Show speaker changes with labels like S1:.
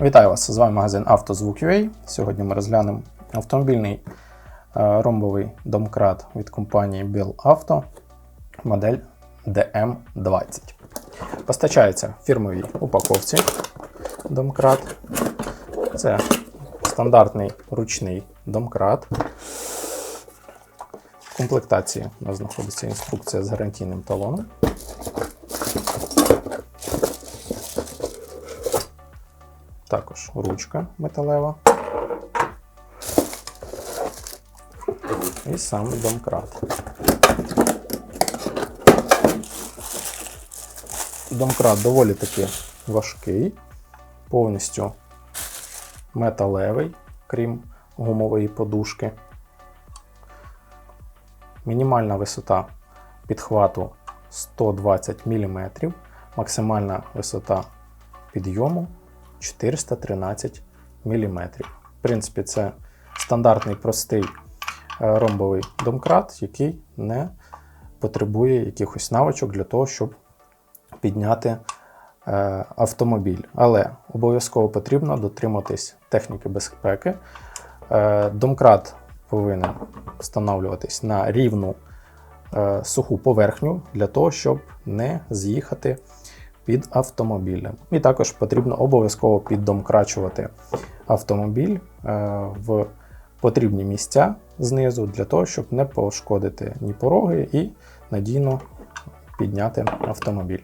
S1: Вітаю вас! З вами магазин «Автозвук.UA». Сьогодні ми розглянемо автомобільний е, ромбовий домкрат від компанії Bill Auto, модель DM20. Постачається фірмовій упаковці домкрат. Це стандартний ручний домкрат. В комплектації у нас знаходиться інструкція з гарантійним талоном. Також ручка металева. І сам домкрат. Домкрат доволі таки важкий, повністю металевий, крім гумової подушки. Мінімальна висота підхвату 120 мм, максимальна висота підйому 413 мм. В принципі, це стандартний простий е, ромбовий домкрат, який не потребує якихось навичок для того, щоб підняти е, автомобіль. Але обов'язково потрібно дотриматись техніки безпеки. Е, Домкрат повинен встановлюватись на рівну суху поверхню для того, щоб не з'їхати під автомобілем. І також потрібно обов'язково піддомкрачувати автомобіль е, в потрібні місця знизу для того, щоб не пошкодити ні пороги і надійно підняти автомобіль.